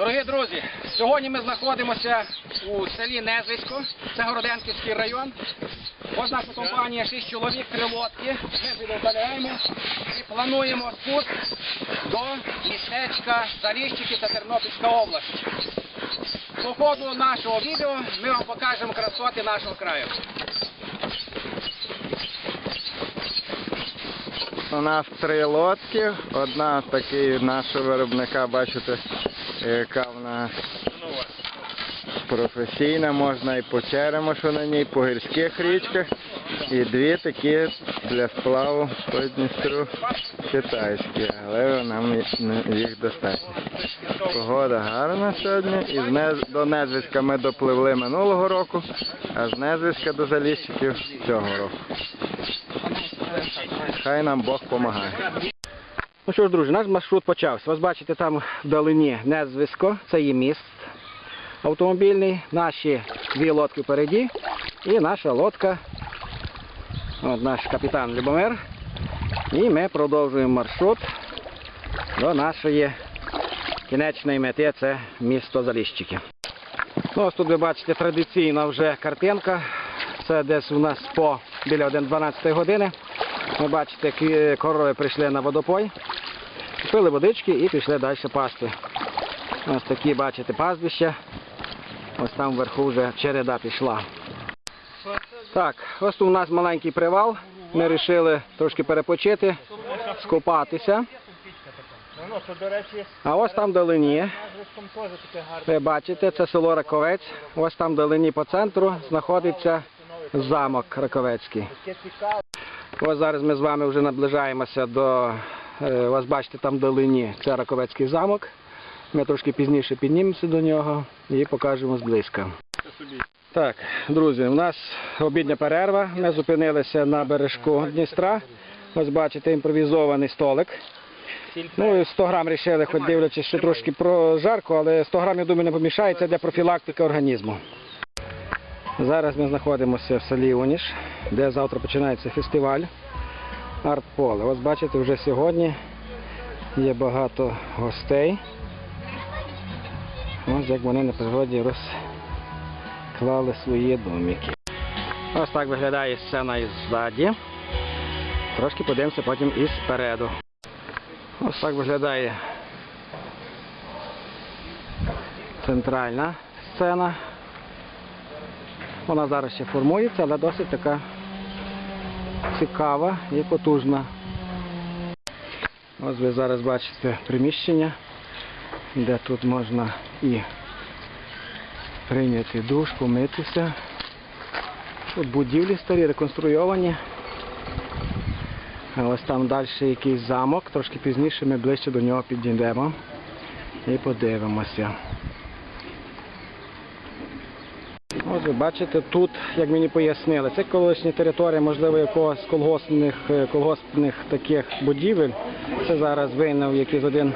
Дорогі друзі, сьогодні ми знаходимося у селі Незвисько, це Городенківський район. Ось наша компанія 6 чоловік, три лодки. Ми віддаляємо і плануємо спуск до містечка Заліщики та Тернопільська область. По ходу нашого відео ми вам покажемо красоти нашого краю. У нас три лодки. Одна такий нашого виробника, бачите, яка в нас професійна, можна і по Черемошу на ній, по гірських річках. І дві такі для сплаву по Дністру китайські, але нам їх достатньо. Погода гарна сьогодні. І до Незвиська ми допливли минулого року, а з Незвиська до Заліщиків цього року. Хай нам Бог допомагає. Ну що ж, друзі, наш маршрут почався. Ось бачите, там вдалині Незвисько, це є міст автомобільний, наші дві лодки впереді і наша лодка, от наш капітан Любомир. І ми продовжуємо маршрут до нашої кінечної мети, це місто Заліщики. Ну, ось тут ви бачите традиційна вже картинка. Це десь у нас по біля 1-12 години. Ви бачите, корови прийшли на водопой, пили водички і пішли далі пасти. Ось такі, бачите, пастбища. Ось там вверху вже череда пішла. Так, ось тут у нас маленький привал. Ми вирішили трошки перепочити, скупатися. А ось там вдалині, ви бачите, це село Раковець. Ось там вдалині по центру знаходиться замок Раковецький. Ось зараз ми з вами вже наближаємося до, е, ось бачите, там вдалині це Раковецький замок. Ми трошки пізніше піднімемося до нього і покажемо зблизька. Так, друзі, у нас обідня перерва. Ми зупинилися на бережку Дністра. Ось бачите, імпровізований столик. Ну і 100 грам рішили, хоч дивлячись, що трошки про жарко, але 100 грам, я думаю, не помішається для профілактики організму. Зараз ми знаходимося в селі Уніш, де завтра починається фестиваль Артполе. Ось бачите, вже сьогодні є багато гостей. Ось як вони на природі розклали свої домики. Ось так виглядає сцена із ззаді. Трошки подивимося потім і спереду. Ось так виглядає центральна сцена. Вона зараз ще формується, але досить така цікава і потужна. Ось ви зараз бачите приміщення, де тут можна і прийняти душ, помитися. Тут будівлі старі, реконструйовані. Ось там далі якийсь замок, трошки пізніше ми ближче до нього підійдемо і подивимося. Ось ви бачите, тут, як мені пояснили, це колишня територія, можливо, якогось колгоспних, е, колгоспних таких будівель. Це зараз вийняв якийсь один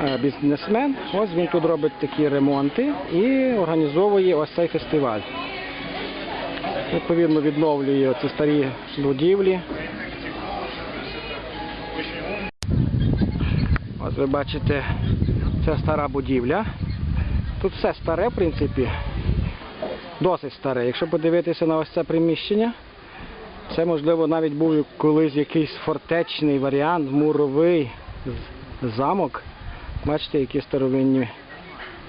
е, бізнесмен. Ось він тут робить такі ремонти і організовує ось цей фестиваль. Відповідно, відновлює ці старі будівлі. Ось ви бачите, це стара будівля. Тут все старе, в принципі досить старе. Якщо подивитися на ось це приміщення, це можливо навіть був колись якийсь фортечний варіант, муровий замок. Бачите, які старовинні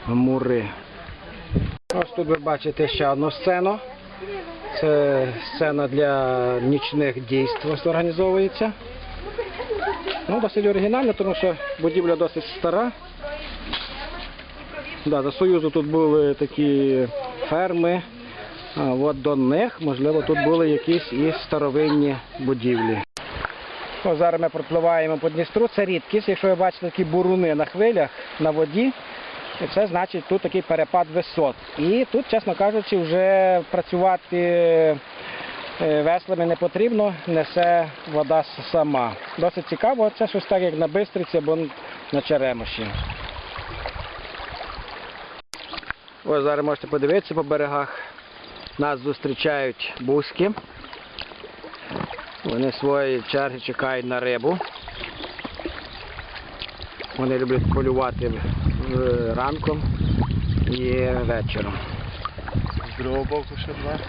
мури. Ось тут ви бачите ще одну сцену. Це сцена для нічних дійств організовується. Ну, досить оригінально, тому що будівля досить стара. Да, за Союзу тут були такі ферми. От до них, можливо, тут були якісь і старовинні будівлі. О, зараз ми пропливаємо по Дністру. Це рідкість. Якщо ви бачите такі буруни на хвилях на воді, це значить тут такий перепад висот. І тут, чесно кажучи, вже працювати е, веслами не потрібно, несе вода сама. Досить цікаво, це щось так, як на Бистриці або на Черемоші. Ось зараз можете подивитися по берегах. Нас зустрічають бузьки. Вони своєї черги чекають на рибу. Вони люблять полювати ранком і вечором. З другого боку ще два.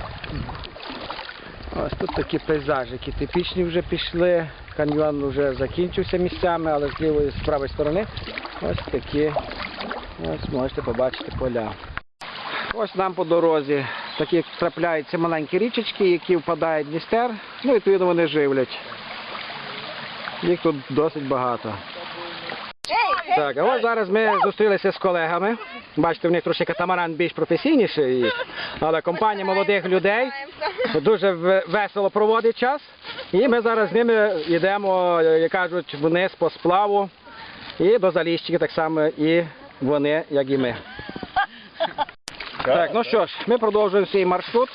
Ось тут такі пейзажики типічні вже пішли. Каньйон вже закінчився місцями, але з лівої з правої сторони ось такі ось можете побачити поля. Ось нам по дорозі такі трапляються маленькі річечки, які впадають в Дністер. Ну, і відповідно, вони живлять. Їх тут досить багато. Так, а ось зараз ми зустрілися з колегами. Бачите, в них трошки катамаран більш професійніший, але компанія молодих людей дуже весело проводить час. І ми зараз з ними йдемо, як кажуть, вниз по сплаву і до Заліщики так само і вони, як і ми. Так, ну що ж, ми продовжуємо свій маршрут.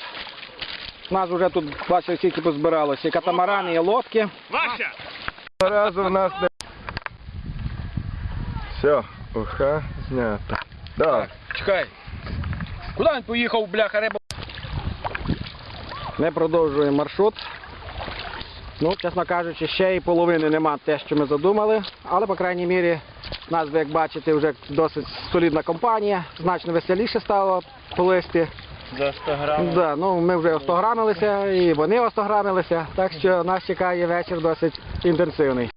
У нас вже тут, бачите, скільки позбиралося. І катамарани, і лодки. Вася! Разу в нас не. Все, уха знято. Да. Чекай. Куди він поїхав, бляха, риба? Ми продовжуємо маршрут. Ну, чесно кажучи, ще і половини нема те, що ми задумали, але, по крайній мірі, у нас, як бачите, вже досить солідна компанія, значно веселіше стало плисти. За 100 грамів. Да, ну, ми вже остограмилися, і вони остограмилися, так що нас чекає вечір досить інтенсивний.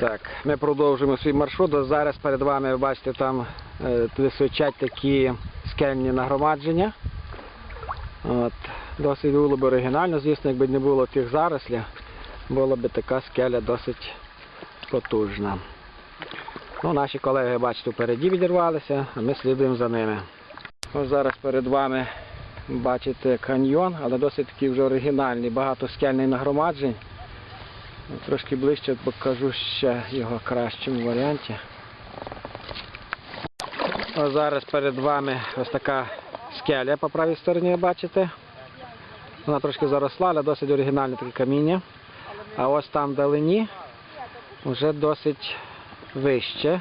Так, ми продовжуємо свій маршрут. Зараз перед вами, ви бачите, там е, височать такі скельні нагромадження. От, досить було б оригінально, звісно, якби не було тих зарослів, була б така скеля досить потужна. Ну, наші колеги, бачите, впереді відірвалися, а ми слідуємо за ними. Ось зараз перед вами бачите каньйон, але досить такий вже оригінальний, багато скельних нагромаджень. Трошки ближче покажу ще його кращому варіанті. Ось зараз перед вами ось така скеля по правій стороні, бачите. Вона трошки заросла, але досить оригінальне таке каміння. А ось там вдалині вже досить вище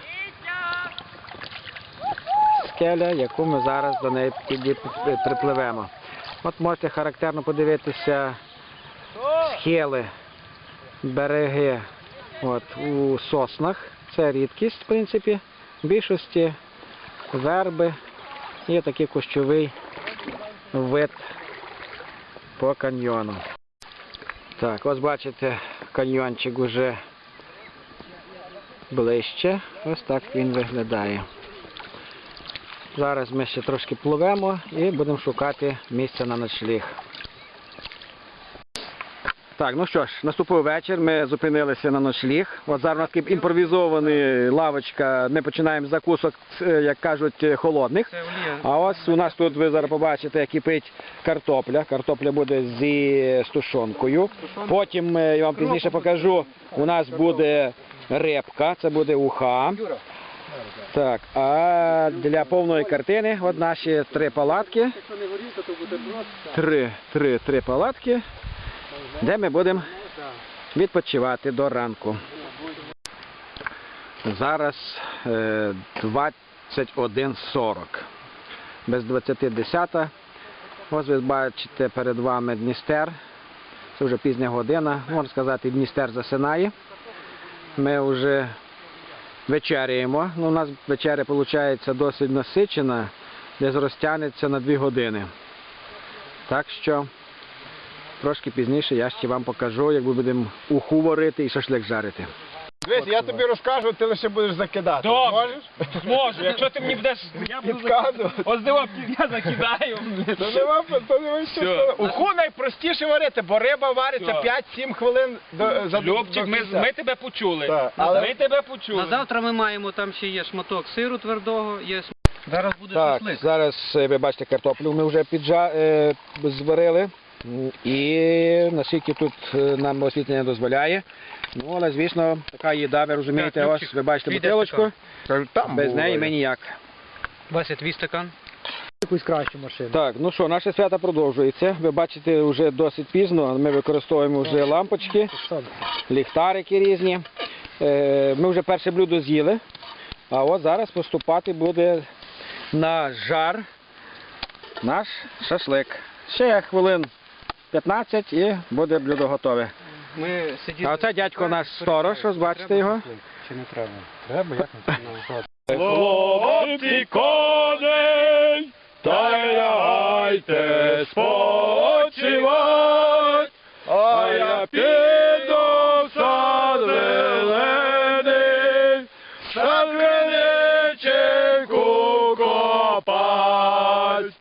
скеля, яку ми зараз до неї припливемо. От можете характерно подивитися схили, береги от, у соснах. Це рідкість, в принципі. В більшості верби є такий кущовий вид по каньйону. Так, ось бачите, каньйончик уже ближче. Ось так він виглядає. Зараз ми ще трошки пливемо і будемо шукати місце на ночліг. Так, ну що ж, наступив вечір, ми зупинилися на ночліг. От зараз у нас такий імпровізований лавочка, ми починаємо з закусок, е, як кажуть, е, холодних. А ось у нас тут ви зараз побачите, як кипить картопля. Картопля буде зі стушонкою. Потім е, я вам пізніше покажу, у нас буде репка, це буде уха. Так, а для повної картини от наші три палатки. Три, три, три палатки, де ми будемо відпочивати до ранку. Зараз е, 21.40. Без 20.10. Ось ви бачите перед вами Дністер. Це вже пізня година. Можна сказати, Дністер засинає. Ми вже вечеряємо. Ну, у нас вечеря виходить досить насичена, десь розтягнеться на 2 години. Так що трошки пізніше я ще вам покажу, як ми будемо уху варити і шашлик жарити. Дивись, я тобі розкажу, ти лише будеш закидати. Добре. Можеш? Зможу, якщо ти мені будеш... Я буду Підказувати. Ось диво, я закидаю. То нема, то нема Все. що. Уху найпростіше варити, бо риба вариться Все. 5-7 хвилин до, за Любчик, до ми, кінця. ми тебе почули. Так, але- Ми тебе почули. На завтра ми маємо, там ще є шматок сиру твердого, є см- Зараз буде Так, шашлик. зараз е, ви бачите картоплю ми вже піджа... е, зварили. М, І наскільки тут е, нам освітлення дозволяє. Ну, але звісно, така їда, ви розумієте, Так, ось ви бачите бутилочку. Без неї ми ніяк. Вася, твій стакан. якусь кращу машину. Так, ну що, наше свято продовжується. Ви бачите, вже досить пізно. Ми використовуємо вже лампочки, ліхтарики різні. Е, Ми вже перше блюдо з'їли. А от зараз поступати буде на жар наш шашлик. Ще хвилин 15 і буде блюдо готове. Ми сиділи... А оце дядько наш сторож, ось бачите його. Чи не треба? Треба, як не Хлопці коней, та й лягайте спочивать, а я піду в сад зелений, сад криниченьку копать.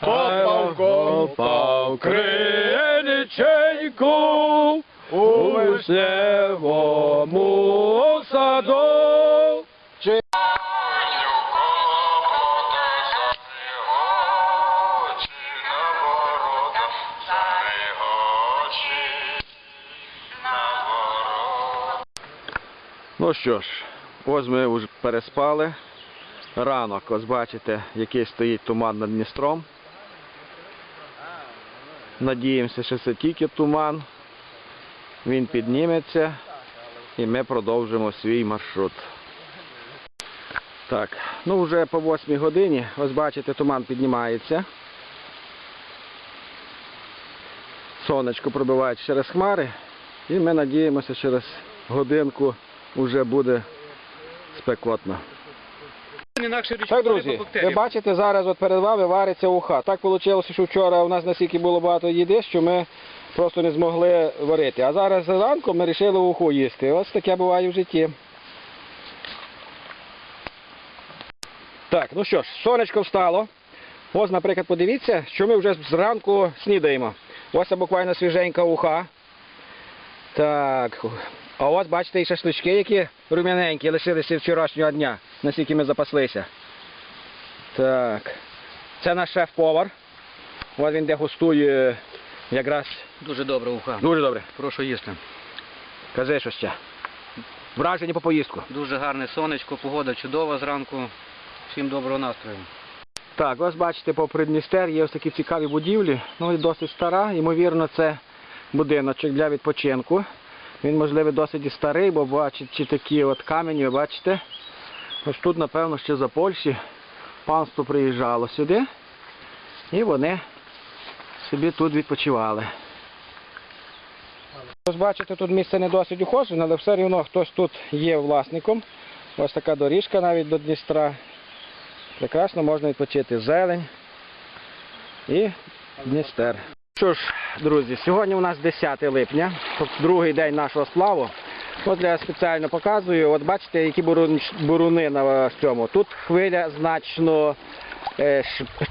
Копав, копав криниченьку у вишневому саду. Ну що ж, ось ми вже переспали. Ранок, ось бачите, який стоїть туман над Дністром. Надіємося, що це тільки туман. Він підніметься і ми продовжимо свій маршрут. Так, ну вже по 8 годині, ось бачите, туман піднімається. Сонечко пробиває через хмари. І ми надіємося, через годинку вже буде спекотно. Так, друзі, ви бачите, зараз от перед вами вариться уха. Так вийшло, що вчора у нас настільки було багато їди, що ми просто не змогли варити. А зараз зранку ми вирішили уху їсти. Ось таке буває в житті. Так, ну що ж, сонечко встало. Ось, наприклад, подивіться, що ми вже зранку снідаємо. Ось це буквально свіженька уха. Так. А ось бачите і шашлички, які рум'яненькі, лишилися вчорашнього дня, наскільки ми запаслися. Так. Це наш шеф-повар. Ось він дегустує якраз Дуже добре уха. дуже добре. Прошу їсти. Кажи, що ще. Вражені по поїздку. Дуже гарне сонечко, погода чудова зранку. Всім доброго настрою. Так, ось бачите, по Придністер є ось такі цікаві будівлі. Ну і досить стара. Ймовірно, це будиночок для відпочинку. Він, можливо, досить і старий, бо бачите, такі от камені, ви бачите. Ось тут, напевно, ще за Польщі панство приїжджало сюди. І вони собі тут відпочивали. Ось бачите, тут місце не досить ухожене, але все рівно хтось тут є власником. Ось така доріжка навіть до Дністра. Прекрасно можна відпочити зелень і Дністер. Що ж, друзі, сьогодні у нас 10 липня, тобто другий день нашого сплаву. От я спеціально показую. От бачите, які бурун- буруни на цьому. Тут хвиля значно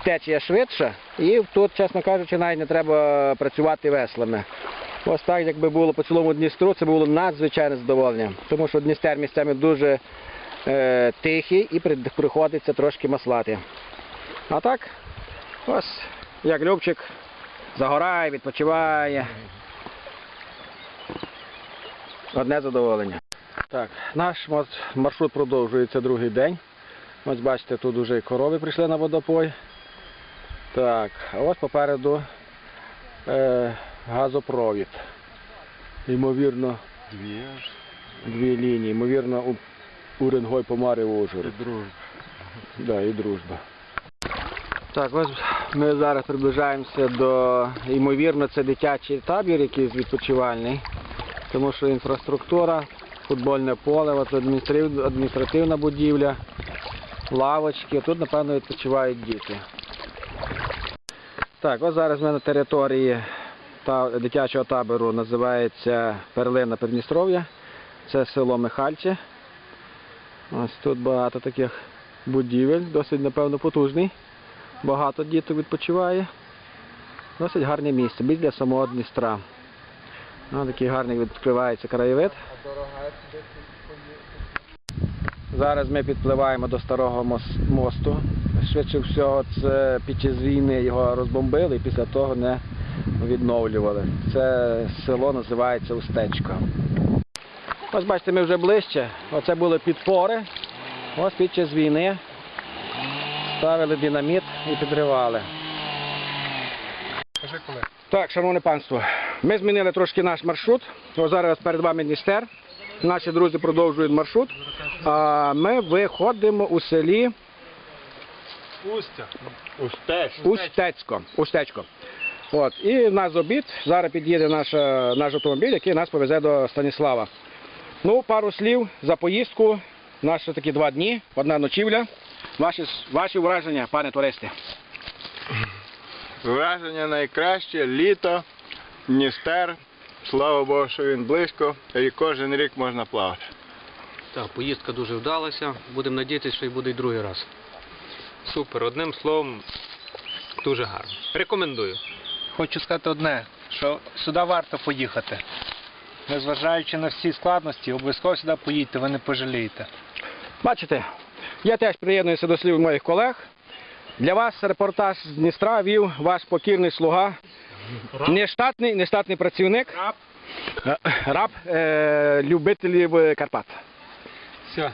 течія швидша, і тут, чесно кажучи, навіть не треба працювати веслами. Ось так, якби було по цілому Дністру, це було надзвичайне задоволення. Тому що Дністер місцями дуже е, тихий і приходиться трошки маслати. А так, ось як Любчик загорає, відпочиває. Одне задоволення. Так, наш маршрут продовжується другий день. Ось бачите, тут вже і корови прийшли на водопой. Так, а ось попереду е, газопровід. Ймовірно, Дві дві лінії. Ймовірно, у, Уренгой Помари в Ужгород. дружба. Да, і дружба. Так, ось ми зараз приближаємося до, ймовірно, це дитячий табір якийсь відпочивальний, тому що інфраструктура, футбольне поле, от адміністративна будівля, лавочки. Тут, напевно, відпочивають діти. Так, ось зараз ми на території та, дитячого табору називається Перлина Придністров'я. Це село Михальче. Ось тут багато таких будівель, досить, напевно, потужний. Багато діток відпочиває. Досить гарне місце, біля самого Дністра. Ну, такий гарний відкривається краєвид. Зараз ми підпливаємо до старого мосту. Швидше всього, це під час війни його розбомбили і після того не відновлювали. Це село називається Устечко. Ось бачите, ми вже ближче. Оце були підпори. Ось під час війни ставили динаміт і підривали. Так, шановне панство, ми змінили трошки наш маршрут. Ось зараз перед вами Дністер. Наші друзі продовжують маршрут. А ми виходимо у селі Устя. Устецько. Устечко. От. І в нас обід. Зараз під'їде наш, е, наш автомобіль, який нас повезе до Станіслава. Ну, пару слів за поїздку. У нас ще такі два дні, одна ночівля. Ваші, ваші враження, пане туристи. Враження найкраще, літо, Дністер. Слава Богу, що він близько, і кожен рік можна плавати. Так, поїздка дуже вдалася. Будемо надіятися, що і буде і другий раз. Супер, одним словом, дуже гарно. Рекомендую. Хочу сказати одне, що сюди варто поїхати. Незважаючи на всі складності, обов'язково сюди поїдьте, ви не пожалієте. Бачите, я теж приєднуюся до слів моїх колег. Для вас репортаж з Дністра вів ваш покірний слуга, нештатний, нештатний працівник, раб, раб е, любителів Карпат. Все,